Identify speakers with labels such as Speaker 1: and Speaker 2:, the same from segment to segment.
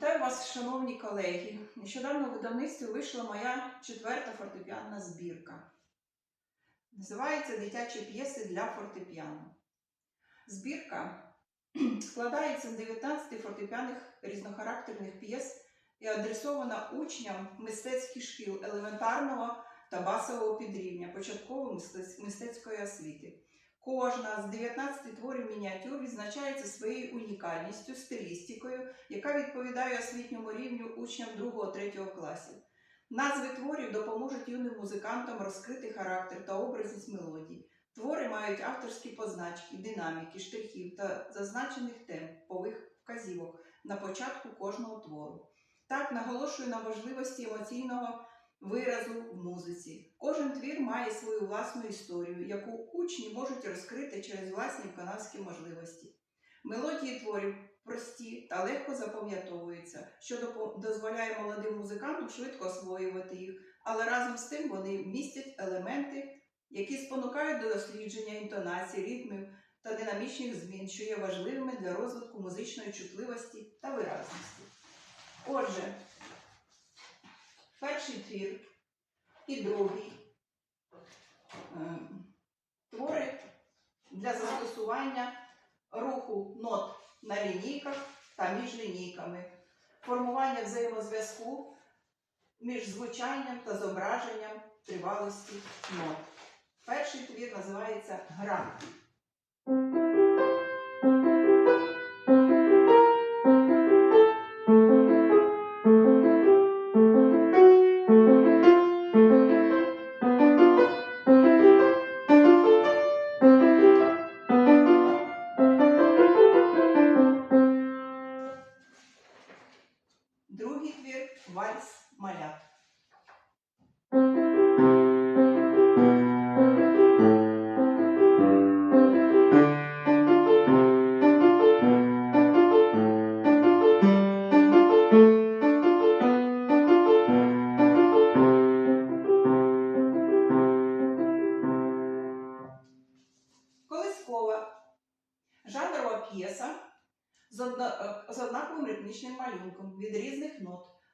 Speaker 1: Вітаю вас, шановні колеги. Нещодавно в видавництві вийшла моя четверта фортепіанна збірка. Називається Дитячі п'єси для фортепіано. Збірка складається з 19 фортепіаних різнохарактерних п'єс і адресована учням мистецьких шкіл елементарного та басового підрівня початкової мистецької освіти. Кожна з 19 творів мініатюр відзначається своєю унікальністю, стилістикою, яка відповідає освітньому рівню учням 2-3 класів. Назви творів допоможуть юним музикантам розкрити характер та образність мелодій. Твори мають авторські позначки, динаміки, штрихів та зазначених тем, пових вказівок на початку кожного твору. Так наголошую на важливості емоційного виразу в музиці. Кожен твір має свою власну історію, яку учні можуть розкрити через власні виконавські можливості. Мелодії творів прості та легко запам'ятовуються, що дозволяє молодим музикантам швидко освоювати їх, але разом з тим вони містять елементи, які спонукають до дослідження інтонацій, ритмів та динамічних змін, що є важливими для розвитку музичної чутливості та виразності. Отже, перший твір і другий е, твори для застосування руху нот на лінійках та між лінійками, формування взаємозв'язку між звучанням та зображенням тривалості нот. Перший твір називається Гра.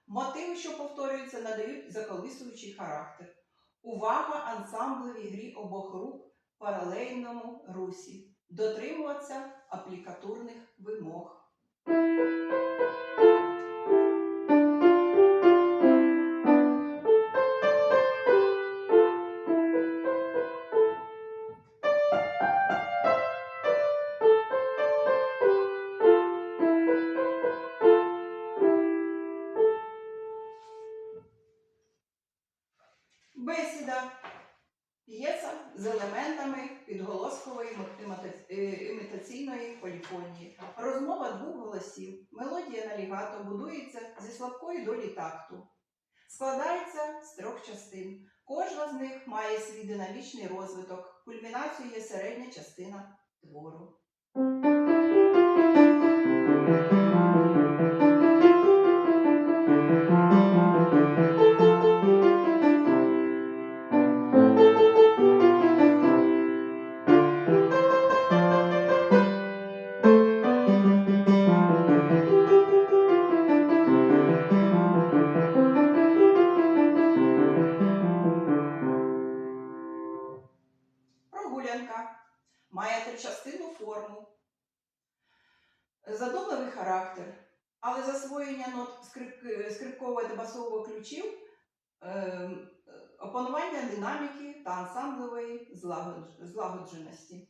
Speaker 1: Мотиви, що повторюються, надають заколисуючий характер. Увага ансамблевій грі обох рук в паралельному русі. Дотримуватися аплікатурних вимог. Двох голосів. Мелодія на лігато будується зі слабкої долі такту. Складається з трьох частин. Кожна з них має свій динамічний розвиток. Кульмінацією є середня частина твору. Але засвоєння нот скрип- скрипкового та басового ключів, ем, опанування динаміки та ансамблевої злагодж- злагодженості.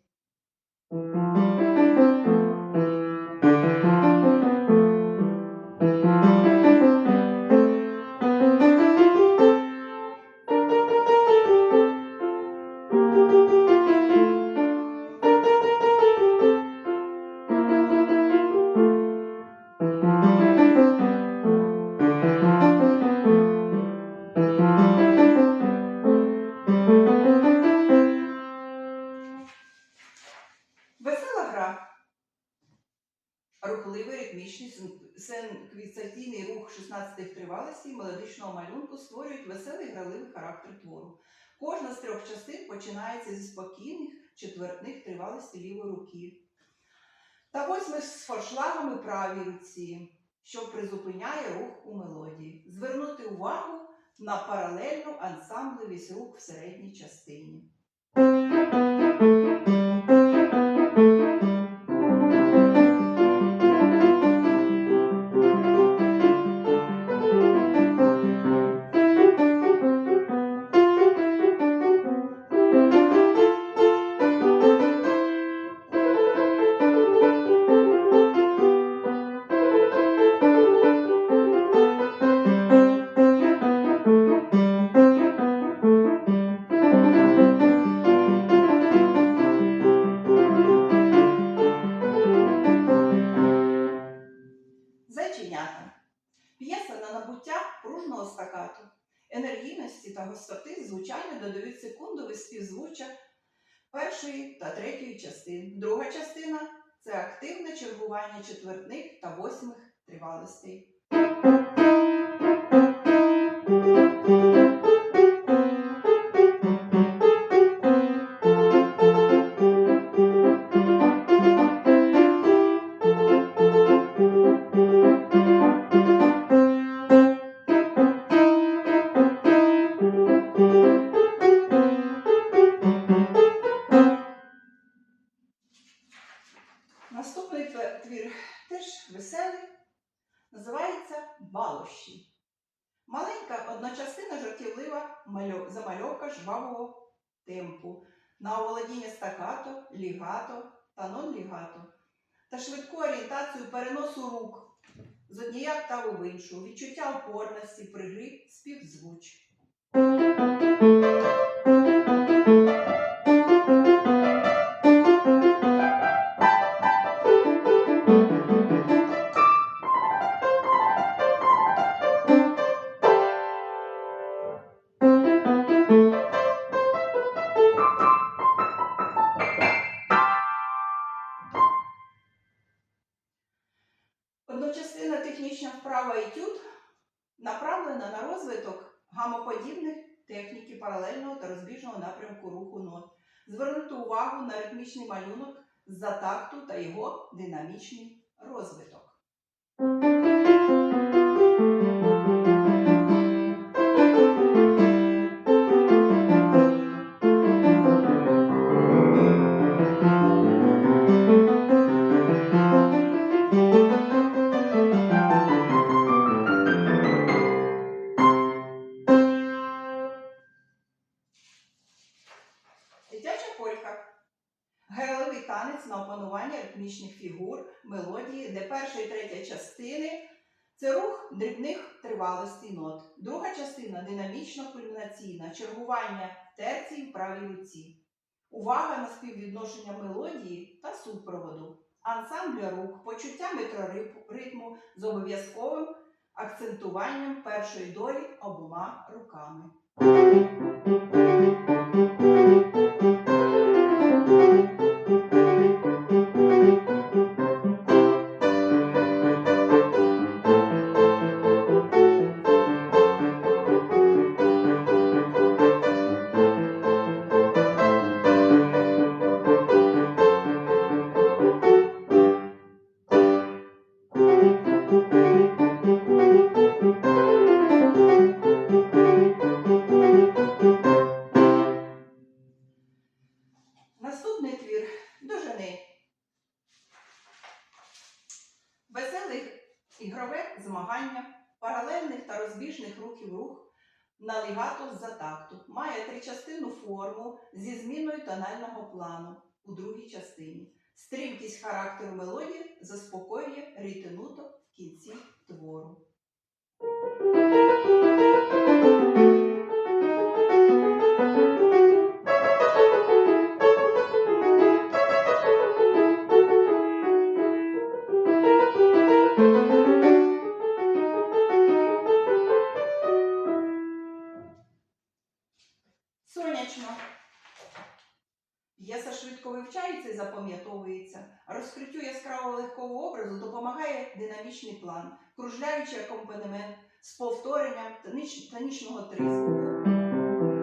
Speaker 1: Рухливий ритмічний син- синквізаційний рух 16 тривалості мелодичного малюнку створюють веселий граливий характер твору. Кожна з трьох частин починається зі спокійних четвертних тривалості лівої руки. Та восьми з форшлагами правій руці. що призупиняє рух у мелодії. Звернути увагу на паралельну ансамблевість рук в середній частині. Енергійності та густоти звучання додають секундове співзвуччя першої та третьої частин. Друга частина це активне чергування четвертних та восьмих тривалостей. Маленька одночастина жартівлива замальовка жвавого темпу. На оволодіння стакато, лігато та нон-лігато. Та швидку орієнтацію переносу рук з однієї октави в іншу, відчуття опорності, пригри, співзвуч. Направлена на розвиток гамоподібних техніки паралельного та розбіжного напрямку руху нот. Звернути увагу на ритмічний малюнок з-за такту та його динамічний розвиток. Це рух дрібних тривалостей нот. Друга частина динамічно кульмінаційна, чергування терцій в правій руці. Увага на співвідношення мелодії та супроводу, ансамбля рук, почуття метроритму з обов'язковим акцентуванням першої долі обома руками. Тричастинну форму зі зміною тонального плану у другій частині. Стрімкість характеру мелодії заспокоює рітинуто в кінці твору. Допомагає динамічний план, кружляючий акомпанемент з повторенням тоніч- тонічного тризвуку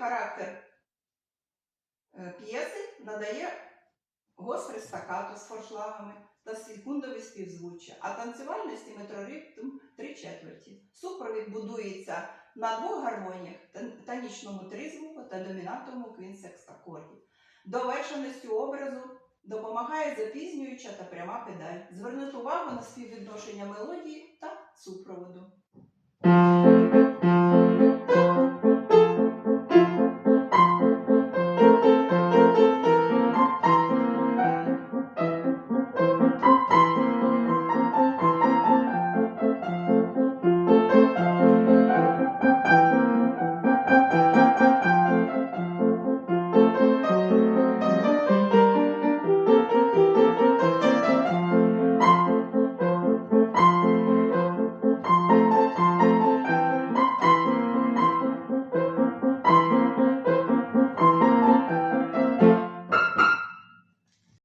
Speaker 1: характер е, п'єси надає гострий стакато з форшлагами та секундові співзвуччя, а танцювальності метроритм три четверті. Супровід будується на двох гармоніях тонічному тризвуку та домінантовому квінсекстакорді. Довершеності образу допомагає запізнююча та пряма педаль. Звернути увагу на співвідношення мелодії та супроводу.